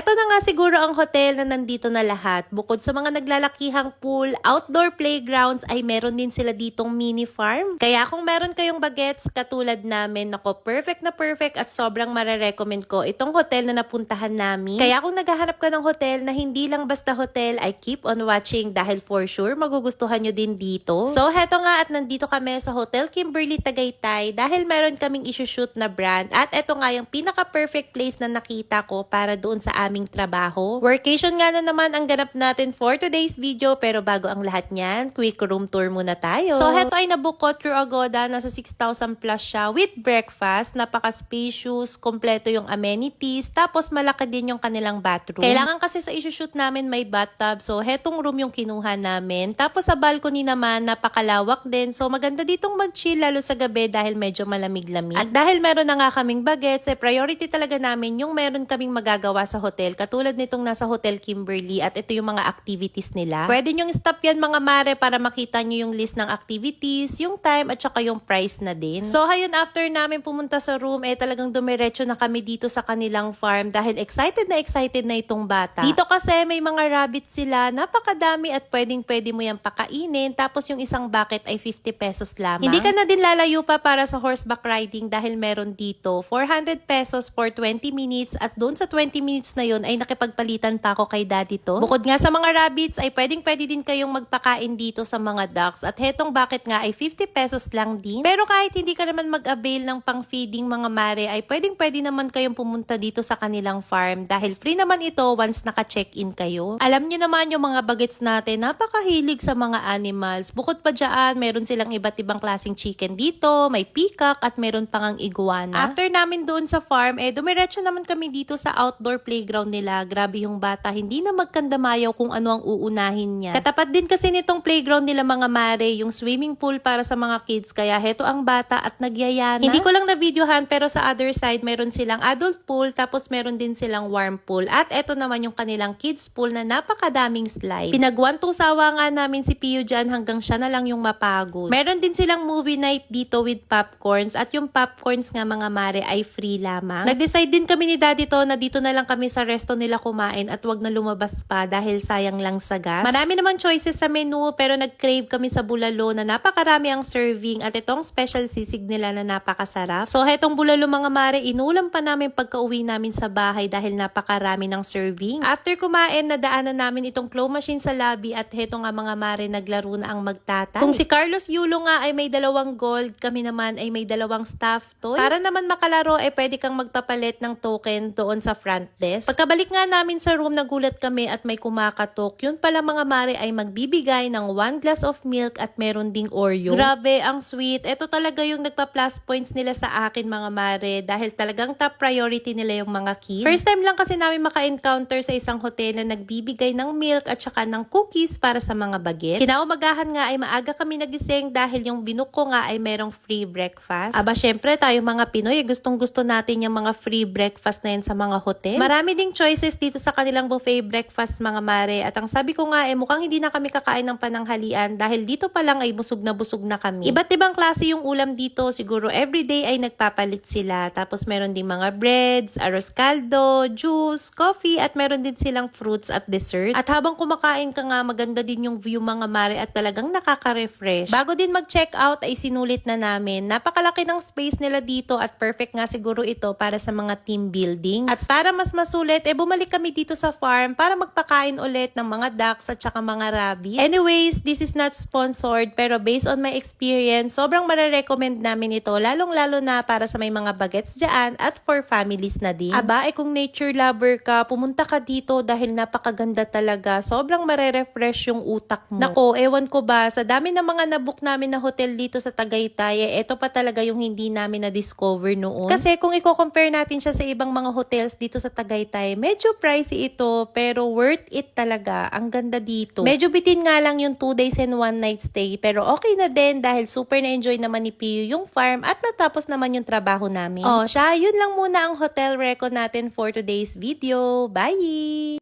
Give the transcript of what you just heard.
heto na nga siguro ang hotel na nandito na lahat. Bukod sa mga naglalakihang pool, outdoor playgrounds, ay meron din sila ditong mini farm. Kaya kung meron kayong bagets katulad namin, nako perfect na perfect at sobrang marerecommend ko itong hotel na napuntahan namin. Kaya kung naghahanap ka ng hotel na hindi lang basta hotel, ay keep on watching dahil for sure magugustuhan nyo din dito. So heto nga at nandito kami sa Hotel Kimberly Tagaytay dahil meron kaming isushoot na brand at eto nga yung pinaka-perfect place na nakita ko para doon sa aming trabaho. Workation nga na naman ang ganap natin for today's video pero bago ang lahat niyan, quick room tour muna tayo. So heto ay nabook ko through Agoda, nasa 6,000 plus siya with breakfast, napaka-spacious, kompleto yung amenities, tapos malaki din yung kanilang bathroom. Kailangan kasi sa isushoot namin may bathtub, so hetong room yung kinuha namin. Tapos sa balcony naman, napakalawak din, so maganda ditong mag-chill lalo sa gabi dahil medyo malamig-lamig. At dahil meron na nga kaming bagets, eh, priority talaga namin yung meron kaming magagawa sa hotel, katulad nitong nasa Hotel Kimberly at ito yung mga activities nila. Pwede nyong stop yan mga mare para makita nyo yung list ng activities, yung time at saka yung price na din. So hayun, after namin pumunta sa room, eh talagang dumiretso na kami dito sa kanilang farm dahil excited na excited na itong bata. Dito kasi may mga rabbits sila, napakadami at pwedeng pwede mo yan pakainin. Tapos yung isang bucket ay 50 pesos lamang. Hindi ka na din lalayo pa para sa horseback riding dahil meron dito 400 pesos for 20 minutes at doon sa 20 minutes na yon ay nakipagpalitan pa ako kay daddy to. Bukod nga sa mga rabbits ay pwedeng pwede din kayong magpakain dito sa mga ducks at hetong bucket nga ay 50 pesos lang din. Pero kahit hindi ka naman mag-avail ng pang feeding mga mare ay pwedeng pwede naman kayong pumunta dito sa kanilang farm dahil free naman ito once naka-check-in kayo. Alam niyo naman yung mga bagets natin, napakahilig sa mga animals. Bukod pa dyan, meron silang iba't ibang klaseng chicken dito, may peacock at meron pang ang iguana. After namin doon sa farm, eh dumiretso naman kami dito sa outdoor playground nila. Grabe yung bata, hindi na magkandamayaw kung ano ang uunahin niya. Katapat din kasi nitong playground nila mga mare, yung swimming pool para sa mga kids. Kaya heto ang bata at nagyayana. Hindi ko lang na-videohan pero sa other side, meron silang adult pool tapos meron din silang warm pool. At eto naman yung kanilang kids pool na napakadaming slide. Pinagwantong sawa nga namin si Pio dyan hanggang siya na lang yung mapagod. Meron din silang movie night dito with popcorns at yung popcorns nga mga mare ay free lamang. Nag-decide din kami ni daddy to na dito na lang kami sa resto nila kumain at wag na lumabas pa dahil sayang lang sa gas. Marami naman choices sa menu pero nag-crave kami sa bulalo na napakarami ang serving at itong special sisig nila na napakasarap. So hetong bulalo mga mare, inulam pa namin pagka-uwi namin sa bahay dahil napakarami ng serving. After kumain, nadaanan namin itong claw machine sa lobby at heto nga mga mare naglaro na ang magtatay. Kung si Carlos Yulo nga ay may dalawang gold, kami naman ay may dalawang staff toy. Para naman makalaro ay pwede kang magpapalit ng token doon sa front desk. Pagkabalik nga namin sa room, nagulat kami at may kumakatok. Yun pala mga mare ay magbibigay ng one glass of milk at meron ding Oreo. Grabe, ang sweet. Ito talaga yung nagpa-plus points nila sa akin mga mare dahil talagang top priority nila yung mga kids. First time lang kasi namin maka-encounter sa isang hotel na nagbibigay ng milk at saka ng cookies para sa mga baget. Kinaumagahan nga ay maaga kami nagising dahil yung binook ko nga ay merong free breakfast. Aba, syempre tayo mga Pinoy, gustong gusto natin yung mga free breakfast na yan sa mga hotel. Marami ding choices dito sa kanilang buffet breakfast mga mare at ang sabi ko nga eh mukhang hindi na kami kakain ng pananghalian dahil dito pa lang ay busog na busog na kami. Iba't ibang klase yung ulam dito, siguro everyday ay nagpapalit sila. Tapos meron ding mga breads, arroz caldo, juice, coffee at meron din silang fruits at dessert. At habang kumakain ka nga maganda din yung view mga mare at talagang nakaka-refresh. Bago din mag-check out ay sinulit na namin. Napakalaki ng space nila dito at perfect nga siguro ito para sa mga team building. At para mas masulit, eh bumalik kami dito sa farm para magpakain ulit ng mga ducks at saka mga rabbits. Anyways, this is not sponsored pero based on my experience, sobrang marirecommend namin ito lalong-lalo na para sa may mga bagets dyan at for families na din. Aba, eh kung nature lover ka, pumunta ka dito dahil napakaganda talaga. Sobrang marerefresh yung utak mo. Nako, ewan ko ba, sa dami ng mga nabook namin na hotel dito sa Tagaytay, eh, ito pa talaga yung hindi namin na-discover noon. Kasi kung i-compare natin siya sa ibang mga hotels dito sa Tagaytay, medyo pricey ito, pero worth it talaga. Ang ganda dito. Medyo bitin nga lang yung 2 days and 1 night stay, pero okay na din dahil super na-enjoy naman ni Pio yung farm at natapos naman yung trabaho namin. Oh, siya, yun lang muna ang hotel reco natin for today's video. Bye!